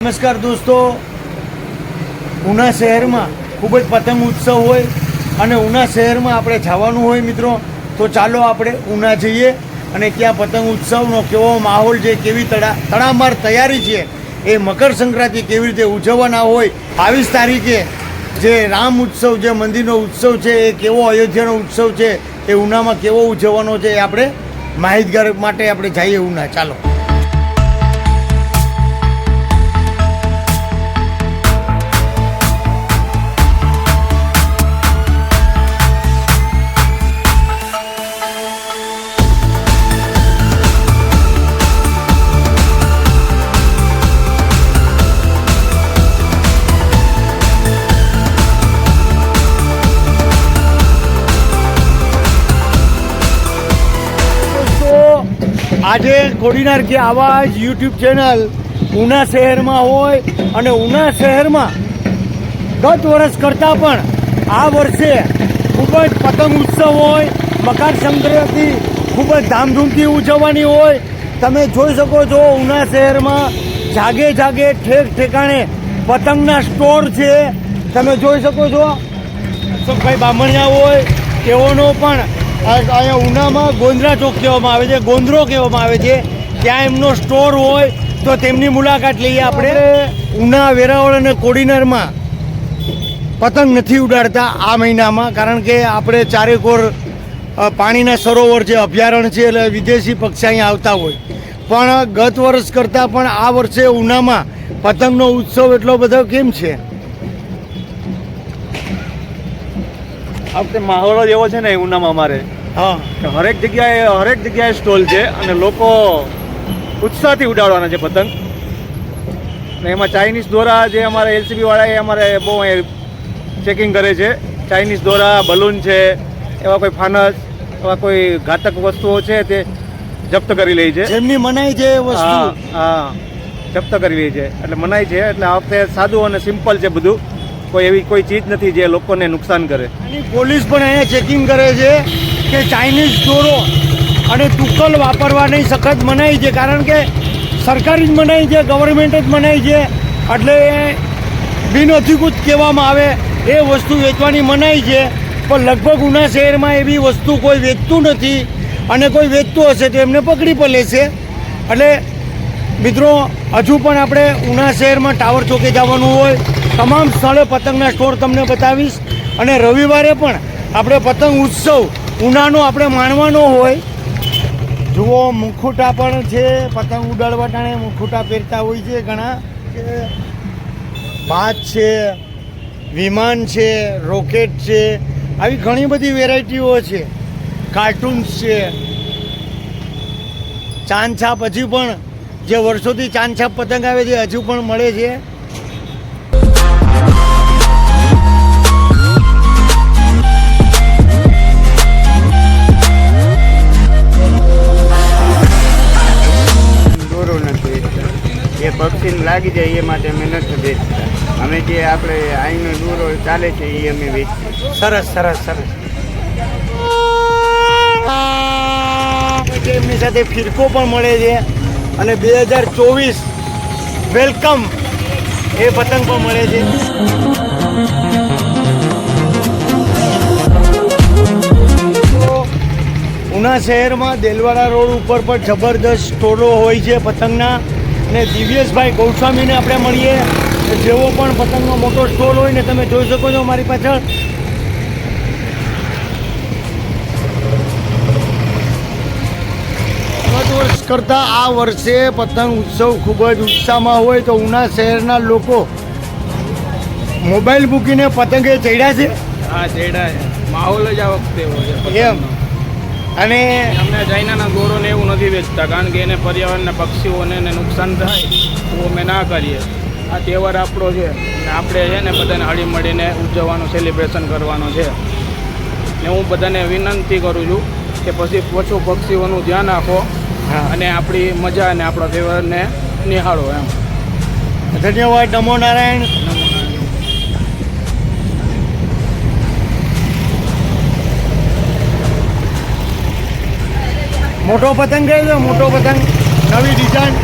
નમસ્કાર દોસ્તો. ઉના શહેરમાં ખૂબ જ પતંગ ઉત્સવ હોય અને ઉના શહેરમાં આપણે જવાનું હોય મિત્રો, તો ચાલો આપણે ઉના જઈએ અને ત્યાં પતંગ ઉત્સવનો કેવો માહોલ છે, કેવી તડા, તડામાર તૈયારી છે, એ મકર સંક્રાંતિ કેવી રીતે ઉજવવાના હોય બાવીસ તારીખે જે રામ ઉત્સવ, જે મંદિરનો ઉત્સવ છે, એ કેવો અયોધ્યાનો ઉત્સવ છે, એ ઉનામાં કેવો ઉજવવાનો છે, એ આપણે માહિતગાર માટે આપણે જઈએ ઉના. ચાલો. આજે કોડીનાર કે આવાજ યુટ્યુબ ચેનલ ઉના શહેરમાં હોય અને ઉના શહેરમાં ગત વર્ષ કરતાં પણ આ વર્ષે ખૂબ જ પતંગ ઉત્સવ હોય, મકર સંક્રાંતિ ખૂબ જ ધામધૂમથી ઉજવવાની હોય. તમે જોઈ શકો છો ઉના શહેરમાં જાગે જાગે ઠેક ઠેકાણે પતંગના સ્ટોર છે. તમે જોઈ શકો છો. અશોકભાઈ બામણિયા હોય, તેઓનો પણ અહીંયા ઉનામાં ગોંદરા ચોક કહેવામાં આવે છે, ગોંદરો કહેવામાં આવે છે. ત્યાં એમનો સ્ટોર હોય તો તેમની મુલાકાત લઈએ આપણે. ઉના, વેરાવળ અને કોડીનારમાં પતંગ નથી ઉડાડતા આ મહિનામાં, કારણ કે આપણે ચારેકોર પાણીના સરોવર છે, અભયારણ્ય છે, એટલે વિદેશી પક્ષી અહીંયા આવતા હોય. પણ ગત વર્ષ કરતાં પણ આ વર્ષે ઉનામાં પતંગનો ઉત્સવ એટલો બધો કેમ છે? આ વખતે માહોલ જ એવો છે ને ઉનામાં અમારે. હા. હરેક જગ્યાએ હરેક જગ્યાએ સ્ટોલ છે અને લોકો ઉત્સાહથી ઉડાડવાના છે પતંગ. ને એમાં ચાઇનીઝ દોરા જે અમારે એલસીબી વાળા એ અમારે બહુ ચેકિંગ કરે છે. ચાઇનીઝ દોરા બલૂન છે એવા કોઈ ફાનસ એવા કોઈ ઘાતક વસ્તુઓ છે તે જપ્ત કરી લે છે. જેમની મનાઈ છે એ હા વસ્તુ. હા જપ્ત કરી લે છે. એટલે મનાઈ છે એટલે આ વખતે સાદું અને સિમ્પલ છે બધું. કોઈ એવી કોઈ ચીજ નથી જે લોકોને નુકસાન કરે. પોલીસ પણ અહીંયા ચેકિંગ કરે છે કે ચાઇનીઝ ચોરો અને તુક્કલ વાપરવાની સખત મનાઈ છે. કારણ કે સરકારી જ મનાઈ છે ગવર્મેન્ટ જ મનાઈ છે. એટલે બિનઅધિકૃત કહેવામાં આવે એ વસ્તુ વેચવાની મનાઈ છે. પણ લગભગ ઉના શહેરમાં એવી વસ્તુ કોઈ વેચતું નથી અને કોઈ વેચતું હશે તો એમને પકડી પણ લેશે. એટલે મિત્રો, હજુ પણ આપણે ઉના શહેરમાં ટાવર ચોકે જવાનું હોય તમામ સ્થળે પતંગના સ્ટોર તમને બતાવીશ. અને રવિવારે પણ આપણે પતંગ ઉત્સવ ઉનાનો આપણે માણવાનો હોય. જુઓ, મુખુટા પણ છે. પતંગ ઉડાડવા ટાણે મુખુટા પહેરતા હોય છે ઘણા. ભાત છે, વિમાન છે, રોકેટ છે. આવી ઘણી બધી વેરાયટીઓ છે. કાર્ટૂન્સ છે. ચાંદછાપ હજી પણ, જે વર્ષોથી ચાંદછાપ પતંગ આવે છે, હજુ પણ મળે છે. લાગી જાય એ માટે અમે નથી વેચતા. અમે જે આપણે આઈનો દૂરો ચાલે છે એ અમે વેચીએ. સરસ સરસ સરસ. એમની સાથે ફિરકો પણ મળે છે અને બે હજાર ચોવીસ વેલકમ એ પતંગ પણ મળે છે. ઉના શહેરમાં દેલવાડા રોડ ઉપર પણ જબરદસ્ત સ્ટોરો હોય છે પતંગના. ને દિવ્યેશભાઈ ગૌસ્વામીને આપણે મળીએ. જેવો પણ પતંગનો મોટો સ્ટોલ હોય ને તમે જોઈ શકો છો મારી પાછળ. વર્ષ કરતાં આ વર્ષે પતંગ ઉત્સવ ખૂબ જ ઉત્સાહમાં હોય તો ઉના શહેરના લોકો મોબાઈલ મૂકીને પતંગે ચડ્યા છે. હા ચેડા માહોલ જ આ વખતે હોય છે એમ. અને અમને ચાઇનાના ગોરોને એવું નથી વેચતા કારણ કે એને પર્યાવરણના પક્ષીઓને એને નુકસાન થાય એવું અમે ના કરીએ. આ તહેવાર આપણો છે અને આપણે છે ને બધાને હળી મળીને ઉજવવાનું સેલિબ્રેશન કરવાનું છે. ને હું બધાને વિનંતી કરું છું કે પછી પશુ પક્ષીઓનું ધ્યાન રાખો. અને આપણી મજા અને આપણા તહેવારને નિહાળો એમ. ધન્યવાદ નમો નારાયણ. મોટો પતંગ કહે છે, મોટો પતંગ. નવી ડિઝાઇન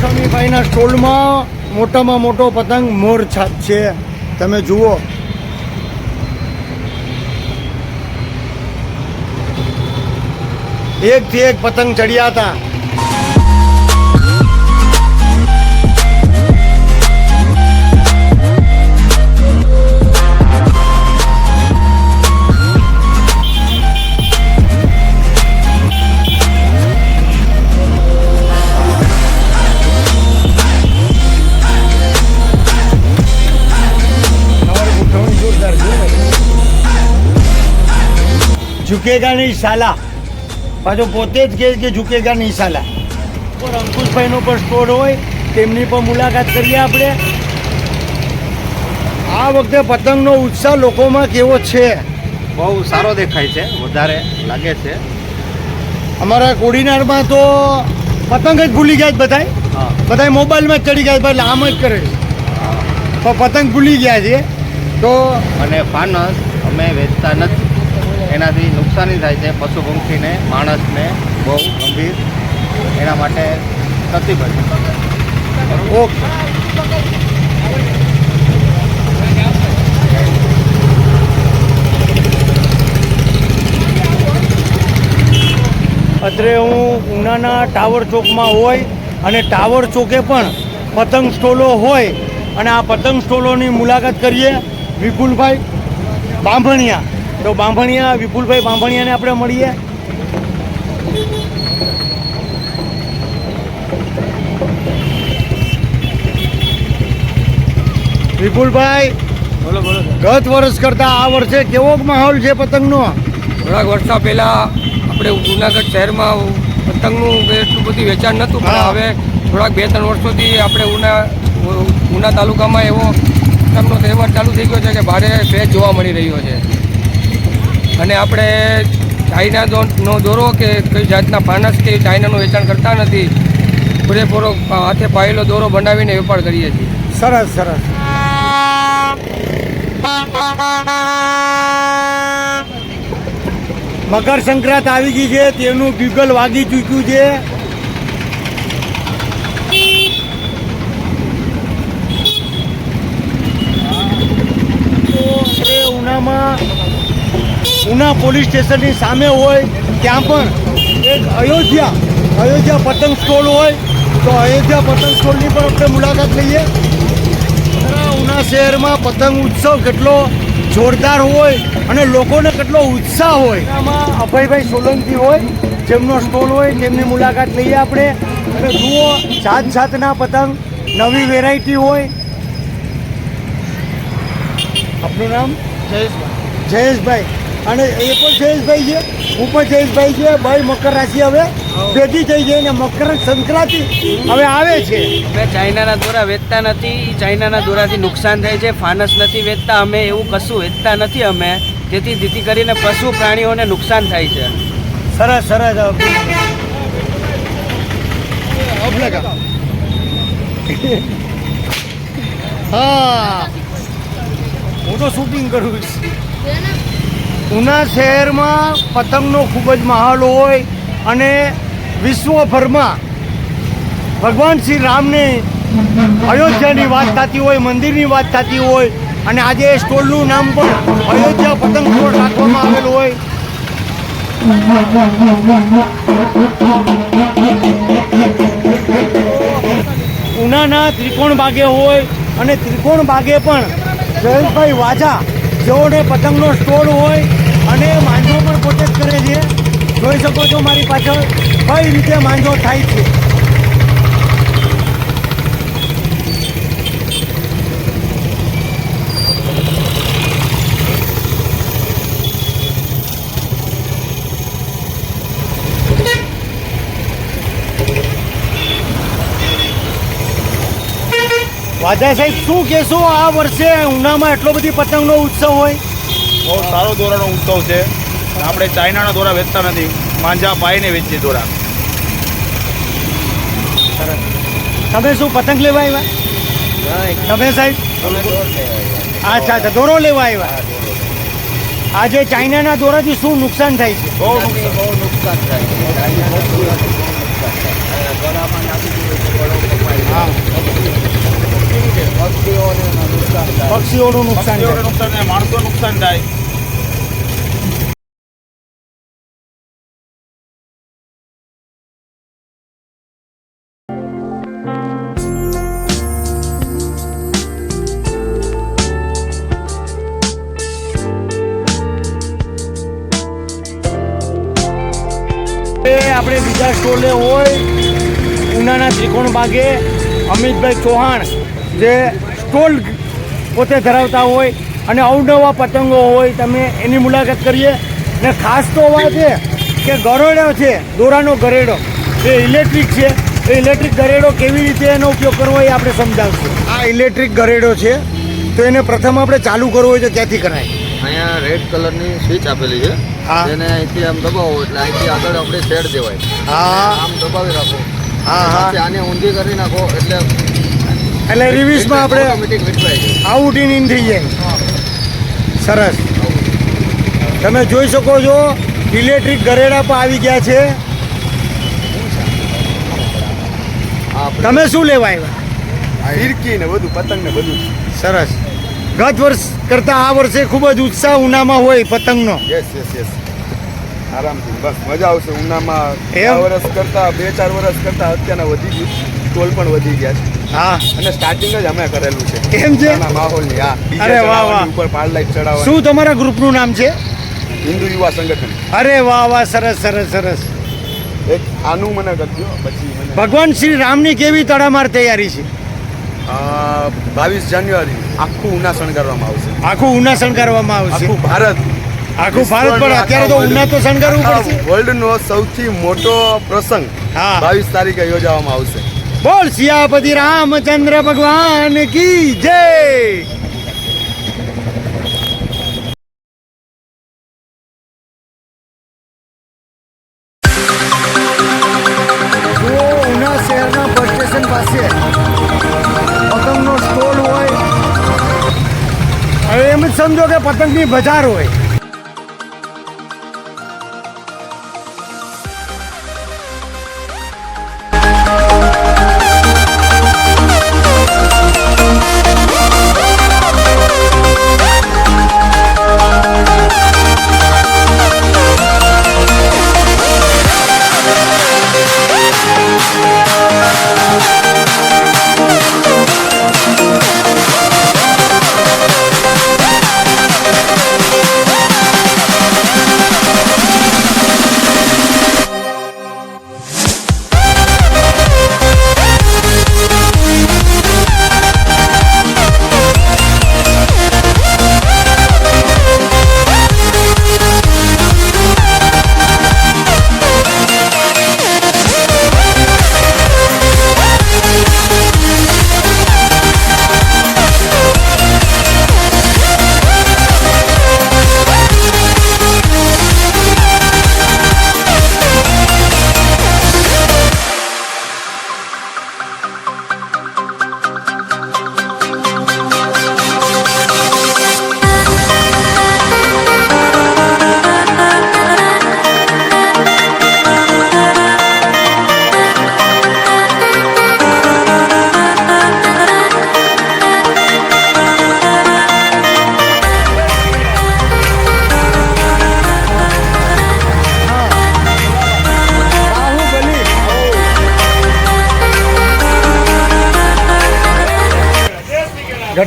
સ્વામીભાઈના સ્ટોલમાં મોટામાં મોટો પતંગ મોર છાપ છે. તમે જુઓ. એકથી એક પતંગ ચડ્યા હતા. ઝુકેગા નહીં સાલા. પાછો પોતે જ કહે કે ઝુકેગા નહીં સાલા. પણ અંકુશભાઈનો પણ સ્ટોર હોય તેમની પણ મુલાકાત કરીએ આપણે. આ વખતે પતંગનો ઉત્સાહ લોકોમાં કેવો છે? બહુ સારો દેખાય છે વધારે લાગે છે. અમારા કોડીનારમાં તો પતંગ જ ભૂલી ગયા બધાય. બધાય મોબાઈલમાં જ ચડી ગયા એટલે આમ જ કરે તો પતંગ ભૂલી ગયા છે. તો અને ફાનસ અમે વેચતા નથી. એનાથી નુકસાની થાય છે પશુ પંખીને માણસને બહુ ગંભીર. એના માટે પ્રતિબંધ. ઓકે. અત્રે હું ઉનાના ટાવર ચોકમાં હોય અને ટાવર ચોકે પણ પતંગ સ્ટોલો હોય. અને આ પતંગ સ્ટોલોની મુલાકાત કરીએ વિપુલભાઈ બાંભણિયા. તો બાંભણિયા વિપુલભાઈ બાંભણિયાને આપણે મળીએ. વિપુલભાઈ બોલો બોલો ગત વર્ષ કરતા આ વર્ષે કેવો માહોલ છે પતંગનો? થોડાક વર્ષો પહેલા આપણે જુનાગઢ શહેરમાં પતંગનું એટલું બધું વેચાણ નહોતું પણ હવે થોડાક બે ત્રણ વર્ષોથી આપણે ઉના ઉના તાલુકામાં એવો પતંગનો તહેવાર ચાલુ થઈ ગયો છે કે ભારે ક્રેઝ જોવા મળી રહ્યો છે. અને આપણે ચાઇના નો દોરો કે કઈ જાતના ફાનસ કે ચાઇનાનું વેચાણ કરતા નથી, પૂરેપૂરો હાથે પાયેલો દોરો બનાવીને વેપાર કરીએ છીએ. સરસ સરસ. મકર સંક્રાંત આવી ગઈ છે, તેનું ગ્યુગલ વાગી ચૂક્યું છે તો એ ઉનામાં ઉના પોલીસ સ્ટેશનની સામે હોય ત્યાં પણ એક અયોધ્યા અયોધ્યા પતંગ સ્ટોલ હોય તો અયોધ્યા પતંગ સ્ટોલની પણ આપણે મુલાકાત લઈએ. ઉના શહેરમાં પતંગ ઉત્સવ કેટલો જોરદાર હોય અને લોકોને કેટલો ઉત્સાહ હોય. આમાં અભયભાઈ સોલંકી હોય જેમનો સ્ટોલ હોય તેમની મુલાકાત લઈએ આપણે. અને જુઓ જાત જાતના પતંગ નવી વેરાયટી હોય. આપનું નામ? જયેશભાઈ. અને એ પણ જયેશભાઈ છે હું પણ જયેશભાઈ છે ભાઈ મકર રાશિ હવે ભેગી થઈ ગઈ અને મકર સંક્રાંતિ હવે આવે છે. અમે ચાઇનાના દોરા વેચતા નથી ચાઇનાના દોરાથી નુકસાન થાય છે ફાનસ નથી વેચતા અમે એવું કશું વેચતા નથી અમે. તેથી જેથી કરીને પશુ પ્રાણીઓને નુકસાન થાય છે. સરસ સરસ. હા. હું તો શૂટિંગ કરું છું. ઉના શહેરમાં પતંગનો ખૂબ જ માહોલ હોય અને વિશ્વભરમાં ભગવાન શ્રી રામને અયોધ્યાની વાત થતી હોય, મંદિરની વાત થતી હોય અને આજે એ સ્ટોલનું નામ પણ અયોધ્યા પતંગ સ્ટોલ રાખવામાં આવેલું હોય. ઉનાના ત્રિકોણ બાગે હોય અને ત્રિકોણ બાગે પણ જયેશભાઈ વાજા જેઓને પતંગનો સ્ટોલ હોય અને માંજો પણ પોતે જ કરે છે. જોઈ શકો છો મારી પાછળ કઈ રીતે માંજો થાય છે. વાજા સાહેબ, શું કહેશો? આ વર્ષે ઉનામાં એટલો બધી પતંગનો ઉત્સવ હોય. બહુ સારો દોરાનો ઉત્સવ છે. આપણે ચાઇનાના દોરા વેચતા નથી. માંજા પાઈને વેચીએ દોરા. તમે શું પતંગ લેવા આવ્યા? તમે સાહેબ? અચ્છા અચ્છા દોરો લેવા આવ્યા? આજે ચાઇનાના દોરાથી શું નુકસાન થાય છે? બહુ નુકસાન બહુ થાય હા. પક્ષીઓનું નુકસાન નુકસાન માણસો નુકસાન થાય. એ આપણે બીજા સ્ટોલે હોય ઉનાના ત્રિકોણ ભાગે અમિતભાઈ ચૌહાણ. જે સ્ટોલ પોતે ધરાવતા હોય અને અવનવા પતંગો હોય તમે એની મુલાકાત કરીએ. ને ખાસ તો વાત છે કે ગરોડો છે દોરાનો ગરેડો. એ ઇલેક્ટ્રિક છે. એ ઇલેક્ટ્રિક ગરેડો કેવી રીતે એનો ઉપયોગ કરવો એ આપણે સમજાવશું. આ ઇલેક્ટ્રિક ગરેડો છે તો એને પ્રથમ આપણે ચાલુ કરવો હોય તો ક્યાંથી કરાય? અહીંયા રેડ કલરની સ્વિચ આપેલી છે. હા. જેને અહીંથી આમ દબાવો એટલે અહીંથી આગળ આપણે શેડ દેવાય. હા. આમ દબાવી રાખો. હા હા. આને ઊંધી કરી નાખો એટલે એટલે રિવ્યુઝમાં આપણે આઉટ ઇન ઇન થઈ જાય. સરસ. તમે જોઈ શકો છો ઇલેક્ટ્રિક ગરેડા પણ આવી ગયા છે. તમે શું લેવા આવ્યા? ફિરકી ને બધું પતંગ ને બધું. સરસ. ગત વર્ષ કરતાં આ વર્ષે ખૂબ જ ઉત્સાહ ઉનામાં હોય પતંગનો. યસ યસ યસ આરામથી બસ મજા આવશે ઉનામાં. વર્ષ કરતા બે ચાર વર્ષ કરતા અત્યારના વધી ગયું. ટોલ પણ વધી ગયા છે. હા અને સ્ટાર્ટિંગ જ અમે કરેલું છે. એમ છે? માહોલની હા. અરે વાહ, વાહ. ઉપર પાળ લાઈટ ચડાવવા શું તમારા ગ્રુપનું નામ છે? હિન્દુ યુવા સંગઠન. અરે વાહ વાહ સરસ સરસ સરસ. એક આનું મને કરજો પછી મને ભગવાન શ્રી રામની કેવી તડામાર તૈયારી છે? બાવીસ જાન્યુઆરી આખું ઉના શણગારવામાં આવશે. આખું ઉના શણગારવામાં આવશે? આખું ભારત. આખું ભારત પણ અત્યારે તો ઉના તો શણગારવું પડશે? વર્લ્ડ નો સૌથી મોટો પ્રસંગ હા. બાવીસ તારીખે યોજવામાં આવશે. બોલ સિયાપતિ રામચંદ્ર ભગવાન કી જય જુઓ ઉના શહેરના બસ સ્ટેશન પાસે પતંગનો સ્ટોલ હોય હવે એમ જ સમજો કે પતંગની બજાર હોય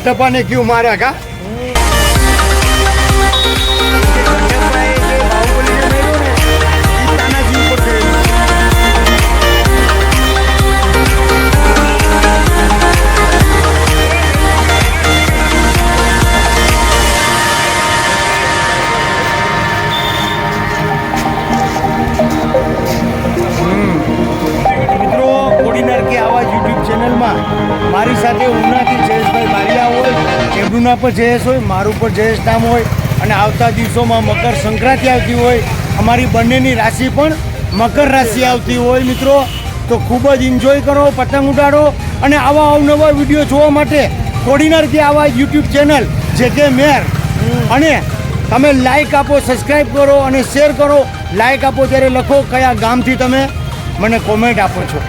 ગટ્ટપ્પાને ક્યુ માર્યા કા? પર જયેશ હોય, મારું પર જયેશ નામ હોય અને આવતા દિવસોમાં મકર સંક્રાંતિ આવતી હોય, અમારી બંનેની રાશિ પણ મકર રાશિ આવતી હોય મિત્રો. તો ખૂબ જ એન્જોય કરો, પતંગ ઉડાડો અને આવા અવનવા વીડિયો જોવા માટે કોડીનાર કે આવા યુટ્યુબ ચેનલ જે કે મેર. અને તમે લાઈક આપો સબસ્ક્રાઈબ કરો અને શેર કરો. લાઈક આપો ત્યારે લખો કયા ગામથી તમે મને કોમેન્ટ આપો છો.